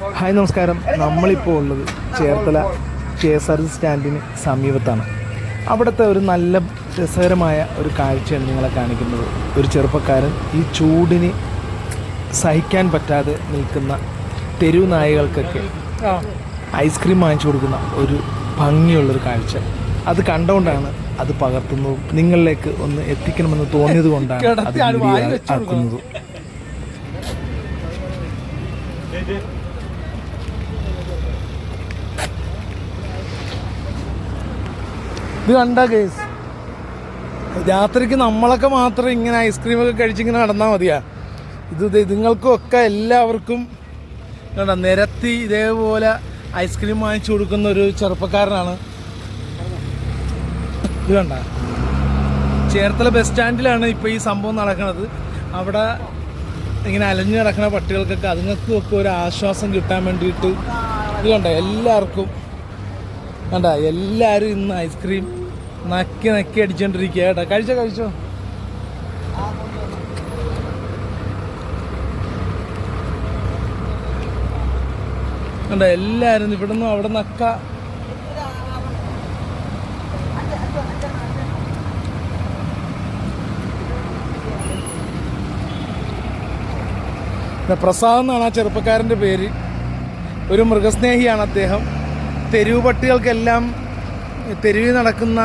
Hi നമസ്കാരം. നമ്മളിപ്പോൾ ഉള്ളത് ചേർത്തല കെ എസ് ആർ സ്റ്റാൻഡിന് സമീപത്താണ്. അവിടുത്തെ ഒരു നല്ല രസകരമായ ഒരു കാഴ്ചയാണ് നിങ്ങളെ കാണിക്കുന്നത്. ഒരു ചെറുപ്പക്കാരൻ ഈ ചൂടിന് സഹിക്കാൻ പറ്റാതെ നിൽക്കുന്ന തെരുവ് നായകൾക്കൊക്കെ ഐസ്ക്രീം വാങ്ങിച്ചു കൊടുക്കുന്ന ഒരു ഭംഗിയുള്ളൊരു കാഴ്ച. അത് കണ്ടുകൊണ്ടാണ് അത് പകർത്തുന്നതും. നിങ്ങളിലേക്ക് ഒന്ന് എത്തിക്കണമെന്ന് തോന്നിയത് കൊണ്ടാണ് അത് ആക്കുന്നതും. ഇത് കണ്ട കേസ് രാത്രിക്ക് നമ്മളൊക്കെ മാത്രം ഇങ്ങനെ ഐസ്ക്രീമൊക്കെ കഴിച്ചിങ്ങനെ നടന്നാൽ മതിയാ. ഇത് ദേ ഇതുങ്ങൾക്കൊക്കെ എല്ലാവർക്കും കണ്ട നിരത്തി ഇതേപോലെ ഐസ്ക്രീം വാങ്ങിച്ചു കൊടുക്കുന്ന ഒരു ചെറുപ്പക്കാരനാണ്. ഇത് കണ്ട? ചേർത്തല ബസ് സ്റ്റാൻഡിലാണ് ഇപ്പോൾ ഈ സംഭവം നടക്കുന്നത് അവിടെ ഇങ്ങനെ അലഞ്ഞു നടക്കുന്ന പട്ടികൾക്കൊക്കെ അതുങ്ങൾക്കും ഒക്കെ ഒരു ആശ്വാസം കിട്ടാൻ വേണ്ടിയിട്ട് ഇത് കണ്ട എല്ലാവർക്കും. കണ്ട എല്ലാരും ഇന്ന് ഐസ്ക്രീം നക്കി നക്കി അടിച്ചോണ്ടിരിക്കുക കേട്ടോ. കഴിച്ചോ കഴിച്ചോ? കണ്ട എല്ലാവരും ഇവിടെ നിന്നും അവിടെ നക്ക. പ്രസാദ് എന്നാണ് ആ ചെറുപ്പക്കാരന്റെ പേര്. ഒരു മൃഗസ്നേഹിയാണ് അദ്ദേഹം. തെരുവ് പട്ടികൾക്കെല്ലാം തെരുവിൽ നടക്കുന്ന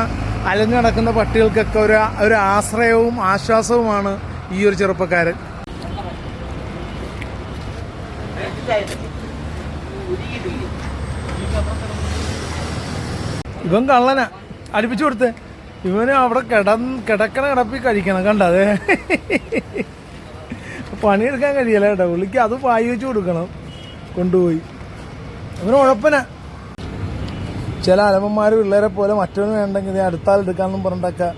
അലഞ്ഞു നടക്കുന്ന പട്ടികൾക്കൊക്കെ ഒരു ഒരു ആശ്രയവും ആശ്വാസവുമാണ് ഈ ഒരു ചെറുപ്പക്കാരൻ. ഇവൻ കള്ളന. അടുപ്പിച്ചു കൊടുത്തേ. ഇവന് അവിടെ കിട കിടക്കണ കിടപ്പി കഴിക്കണം കണ്ടത് പണിയെടുക്കാൻ കഴിയല്ല കേട്ടോ പുള്ളിക്ക് അത് പായി വെച്ച് കൊടുക്കണം. കൊണ്ടുപോയി. അവന് ഉഴപ്പന. ചില അലമ്മമാര് പിള്ളേരെ പോലെ മറ്റൊന്നും വേണ്ടെങ്കിൽ അടുത്താൽ എടുക്കാന്നും പറഞ്ഞിട്ടൊക്കെ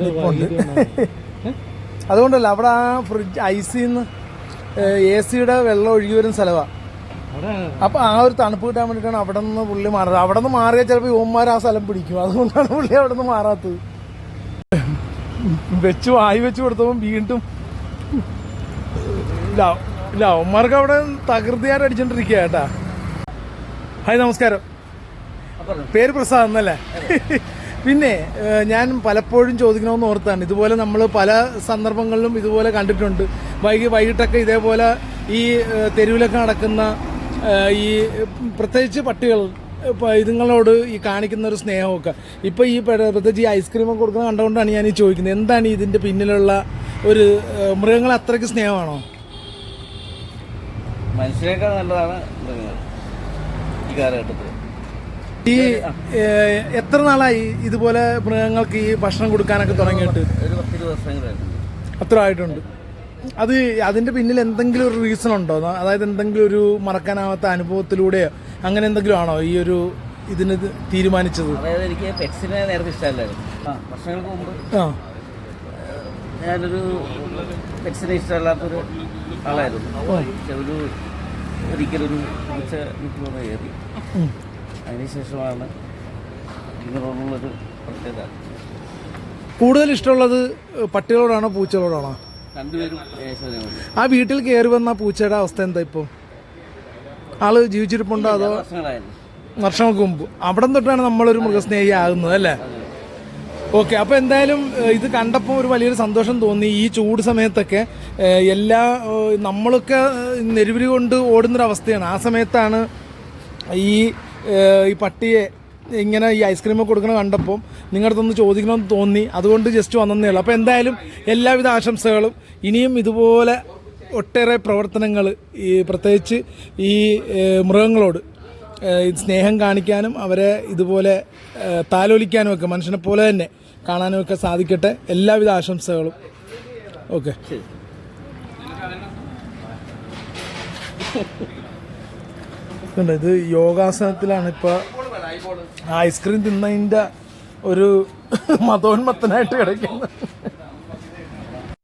നിൽപ്പുണ്ട്. അതുകൊണ്ടല്ല അവിടെ ആ ഫ്രിഡ്ജ് ഐസിന്ന് എ സിയുടെ വെള്ളം ഒഴുകി വരുന്ന സ്ഥലമാണ് അപ്പൊ ആ ഒരു തണുപ്പ് കിട്ടാൻ വേണ്ടിയിട്ടാണ് അവിടെ നിന്ന് പുള്ളി മാറുന്നത് അവിടെ നിന്ന് മാറിയാൽ ചിലപ്പോൾ യുവന്മാർ ആ സ്ഥലം പിടിക്കും. അതുകൊണ്ടാണ് പുള്ളി അവിടെ നിന്ന് മാറാത്തത്. വെച്ച് വായി വെച്ച് കൊടുത്തപ്പോൾ വീണ്ടും ഇല്ല ഇല്ല അവന്മാർക്ക് അവിടെ തകൃതിയായിട്ട് അടിച്ചോണ്ടിരിക്കുക കേട്ടാ. ഹായ് നമസ്കാരം. പേര് പ്രസാദ് എന്നല്ലേ പിന്നെ ഞാൻ പലപ്പോഴും ചോദിക്കണമെന്ന് ഓർത്താണ്. ഇതുപോലെ നമ്മൾ പല സന്ദർഭങ്ങളിലും ഇതുപോലെ കണ്ടിട്ടുണ്ട്. വൈകി വൈകിട്ടൊക്കെ ഇതേപോലെ ഈ തെരുവിലൊക്കെ നടക്കുന്ന ഈ പ്രത്യേകിച്ച് പട്ടികൾ ഇതുങ്ങളോട് ഈ കാണിക്കുന്ന ഒരു സ്നേഹമൊക്കെ. ഇപ്പോൾ ഈ പ്രത്യേകിച്ച് ഈ ഐസ്ക്രീമൊക്കെ കൊടുക്കുന്നത് കണ്ടുകൊണ്ടാണ് ഞാൻ ഈ ചോദിക്കുന്നത്. എന്താണ് ഇതിന്റെ പിന്നിലുള്ള ഒരു മൃഗങ്ങൾ അത്രയ്ക്ക് സ്നേഹമാണോ? മനുഷ്യരെക്കാൾ നല്ലതാണ് മൃഗങ്ങൾ. ഈ കാലഘട്ടത്തിൽ ഈ എത്ര നാളായി ഇതുപോലെ മൃഗങ്ങൾക്ക് ഈ ഭക്ഷണം കൊടുക്കാനൊക്കെ തുടങ്ങിയിട്ട്? അത്ര ആയിട്ടുണ്ട്. അത് അതിന്റെ പിന്നിൽ എന്തെങ്കിലും ഒരു റീസൺ ഉണ്ടോ? അതായത് എന്തെങ്കിലും ഒരു മറക്കാനാവാത്ത അനുഭവത്തിലൂടെയോ അങ്ങനെ എന്തെങ്കിലും ആണോ ഈ ഒരു ഇതിന് ഇത് തീരുമാനിച്ചത്? അതായത് എനിക്ക് പെറ്റ്സിനെ നേരത്തെ ഇഷ്ടമല്ലായിരുന്നു. വർഷങ്ങൾക്ക് മുമ്പ് ആ. ഞാനൊരു പെറ്റ്സിനെ ഇഷ്ടമല്ലാത്തൊരു ആളായിരുന്നു. പക്ഷെ ഒരു ഒരിക്കലൊരു ഉച്ച കയറി. ഉം. അതിനുശേഷമാണ് ഇതിനോടുള്ളൊരു പ്രത്യേകത. കൂടുതൽ ഇഷ്ടമുള്ളത് പട്ടികളോടാണോ പൂച്ചകളോടാണോ? രണ്ടുപേരും ആ വീട്ടിൽ കയറി വന്ന പൂച്ചയുടെ അവസ്ഥ എന്താ ഇപ്പോൾ ആൾ ജീവിച്ചിരിപ്പുണ്ടോ അതോ വർഷങ്ങൾക്ക് മുമ്പ്? അവിടെ തൊട്ടാണ് നമ്മളൊരു മൃഗസ്നേഹി ആകുന്നത് അല്ലേ? ഓക്കെ അപ്പോൾ എന്തായാലും ഇത് കണ്ടപ്പോൾ ഒരു വലിയൊരു സന്തോഷം തോന്നി. ഈ ചൂട് സമയത്തൊക്കെ എല്ലാ നമ്മളൊക്കെ നെരുവിരി കൊണ്ട് ഓടുന്നൊരവസ്ഥയാണ്. ആ സമയത്താണ് ഈ ഈ പട്ടിയെ ഇങ്ങനെ ഈ ഐസ്ക്രീമൊക്കെ കൊടുക്കണ കണ്ടപ്പോൾ നിങ്ങളുടെ അടുത്തൊന്ന് ചോദിക്കണമെന്ന് തോന്നി. അതുകൊണ്ട് ജസ്റ്റ് വന്നതേ ഉള്ളൂ. അപ്പോൾ എന്തായാലും എല്ലാവിധ ആശംസകളും. ഇനിയും ഇതുപോലെ ഒട്ടേറെ പ്രവർത്തനങ്ങൾ ഈ പ്രത്യേകിച്ച് ഈ മൃഗങ്ങളോട് സ്നേഹം കാണിക്കാനും അവരെ ഇതുപോലെ താലോലിക്കാനും ഒക്കെ മനുഷ്യനെ പോലെ തന്നെ കാണാനും ഒക്കെ സാധിക്കട്ടെ. എല്ലാവിധ ആശംസകളും. ഓക്കെ. ഉണ്ട് ഇത് യോഗാസനത്തിലാണ് ഇപ്പോൾ ഐസ്ക്രീം തിന്നതിന്റെ ഒരു മതോന്മത്തനായിട്ട് കിടക്കുന്നത്.